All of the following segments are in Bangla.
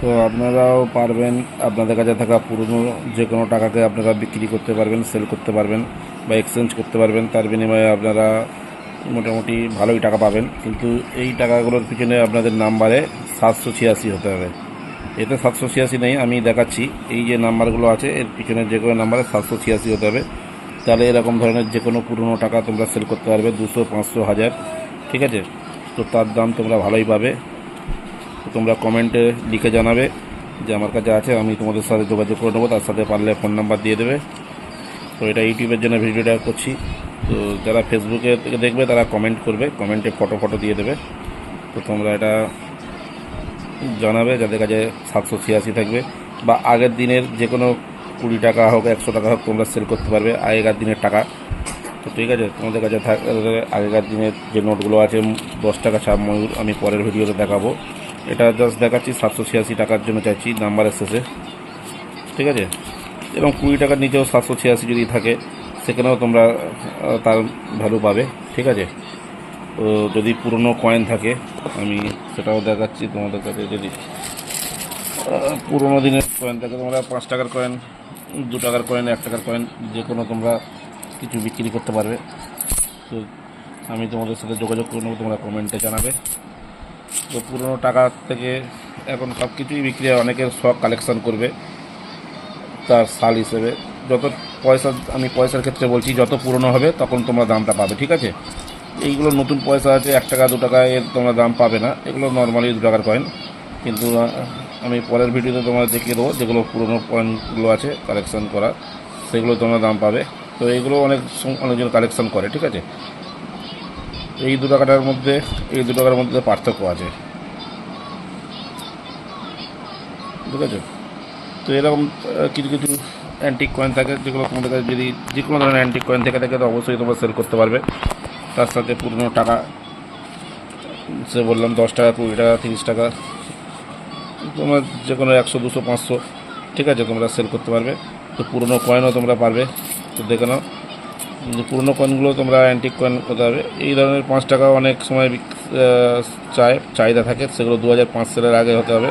তো আপনারাও পারবেন, আপনাদের কাছে থাকা পুরনো যে কোনো টাকাকে আপনারা বিক্রি করতে পারবেন সেল করতে পারবেন বা এক্সচেঞ্জ করতে পারবেন, তার বিনিময়ে আপনারা মোটামুটি ভালোই টাকা পাবেন। কিন্তু এই টাকাগুলোর পিছনে আপনাদের নাম্বারে সাতশো ছিয়াশি হতে হবে। এতে সাতশো ছিয়াশি নেই, আমি দেখাচ্ছি। এই যে নাম্বারগুলো আছে, এর পিছনে যে কোনো নাম্বারে সাতশো ছিয়াশি হতে হবে। তাহলে এরকম ধরনের যে কোনো পুরনো টাকা তোমরা সেল করতে পারবে, দুশো, পাঁচশো, হাজার, ঠিক আছে? তো তার দাম তোমরা ভালোই পাবে। তোমরা কমেন্টে লিখে জানাবে যে আমার কাছে আছে, আমি তোমাদের সাথে যোগাযোগ করে নেব, তার সাথে পারলে ফোন নাম্বার দিয়ে দেবে। তো এটা ইউটিউবের জন্য ভিডিওটা করছি। তো যারা ফেসবুকে থেকে দেখবে, তারা কমেন্ট করবে কমেন্টে ফটো ফটো দিয়ে দেবে। তো তোমরা এটা জানাবে, যাদের কাছে সাতশো ছিয়াশি থাকবে। বা আগের দিনের যে কোনো কুড়ি টাকা হোক, একশো টাকা হোক, তোমরা সেল করতে পারবে আগেকার দিনের টাকা। তো ঠিক আছে, তোমাদের কাছে থাক আগেকার দিনের যে নোটগুলো আছে, দশ টাকা ছাপ ময়ূর আমি পরের ভিডিওতে দেখাবো। এটা জাস্ট দেখাচ্ছি, সাতশো ছিয়াশি টাকার জন্য চাইছি নাম্বারের শেষে ঠিক আছে? এবং কুড়ি টাকার নিচেও সাতশো ছিয়াশি যদি থাকে, সেখানেও তোমরা তার ভ্যালু পাবে। ঠিক আছে? তো যদি পুরনো কয়েন থাকে, আমি সেটাও দেখাচ্ছি তোমাদের কাছে যদি পুরোনো দিনের কয়েন থাকে, তোমরা পাঁচ টাকার কয়েন দু টাকার কয়েন এক টাকার কয়েন যে কোনো তোমরা কিছু বিক্রি করতে পারবে। তো আমি তোমাদের সাথে যোগাযোগ করে নেব, তোমরা কমেন্টে জানাবে। তো পুরোনো টাকা থেকে এখন সব কিছুই বিক্রি হয়, অনেকের শখ কালেকশান করবে তার সাল হিসেবে। যত পয়সা, আমি পয়সার ক্ষেত্রে বলছি, যত পুরনো হবে তখন তোমরা দামটা পাবে, ঠিক আছে? এইগুলো নতুন পয়সা আছে, এক টাকা, দু টাকা এর তোমরা দাম পাবে না, এগুলো নর্মালি দু টাকার কয়েন কিন্তু আমি পরের ভিডিওতে তোমাদের দেখিয়ে দেবো যেগুলো পুরনো কয়েনগুলো আছে কালেকশান করা, সেগুলো তোমরা দাম পাবে। তো এইগুলো অনেক অনেকজন কালেকশান করে, ঠিক আছে? এই দু টাকাটার মধ্যে, এই দু টাকার মধ্যে পার্থক্য আছে। ঠিক আছে তো এরকম কিছু কিছু অ্যান্টিক কয়েন থাকে, যেগুলো তোমাদের কাছে যদি যে কোনো ধরনের অ্যান্টিক কয়েন থেকে থাকে, তো অবশ্যই তোমরা সেল করতে পারবে। তার সাথে পুরনো টাকা সে বললাম দশ টাকা, কুড়ি টাকা, তিরিশ টাকা, তোমার যে কোনো একশো, দুশো, পাঁচশো, ঠিক আছে, তোমরা সেল করতে পারবে। তো পুরনো কয়েনও তোমরা পারবে। তো দেখে নাও। পুরনো কয়েনগুলো তোমরা অ্যান্টিক কয়েন করতে হবে এই ধরনের পাঁচ টাকা অনেক সময় চায়, চাহিদা থাকে, সেগুলো দু হাজার পাঁচ সালের আগে হতে হবে।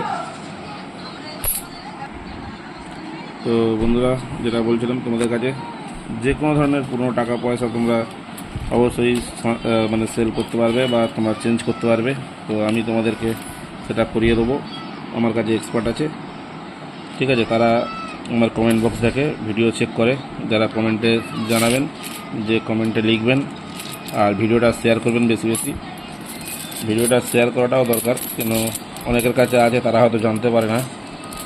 তো বন্ধুরা, যেটা বলছিলাম তোমাদের কাছে, যে কোনো ধরনের পুরনো টাকা পয়সা তোমরা অবশ্যই মানে সেল করতে পারবে বা তোমরা চেঞ্জ করতে পারবে। তো আমি তোমাদেরকে সেটা করিয়ে দেবো। আমার কাছে এক্সপার্ট আছে। ঠিক আছে, তারা আমার কমেন্ট বক্স দেখে ভিডিও চেক করে, যারা কমেন্টে জানাবেন, যে কমেন্টে লিখবেন, আর ভিডিওটা শেয়ার করবেন বেশি বেশি। ভিডিওটা শেয়ার করাটাও দরকার, কেন অনেকের কাছে আছে, তারা হয়তো জানতে পারে না।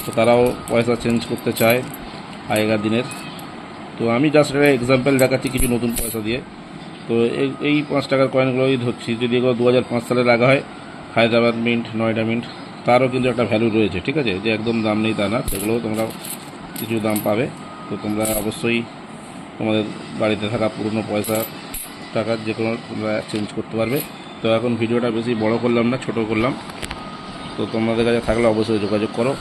তো তারাও পয়সা চেঞ্জ করতে চায় আগেকার দিনের। তো আমি জাস্ট একটা এক্সাম্পল দেখাচ্ছি কিছু নতুন পয়সা দিয়ে। তো এই পাঁচ টাকার কয়েনগুলোই ধরছি। যদি এগুলো দু সালের আগে হয়, হায়দ্রাবাদ মিন্ট নয়ডা মিন্ট তারও কিন্তু একটা ভ্যালু রয়েছে, ঠিক আছে? যে একদম দাম নেই তা না, সেগুলোও তোমরা কিছু দাম পাবে। তো তোমরা অবশ্যই তোমাদের বাড়িতে থাকা পুরনো পয়সা, টাকা যে কোনো তোমরা চেঞ্জ করতে পারবে। তো এখন ভিডিওটা বেশি বড় করলাম না, ছোট করলাম। তো তোমাদের কাছে থাকলে অবশ্যই যোগাযোগ করো।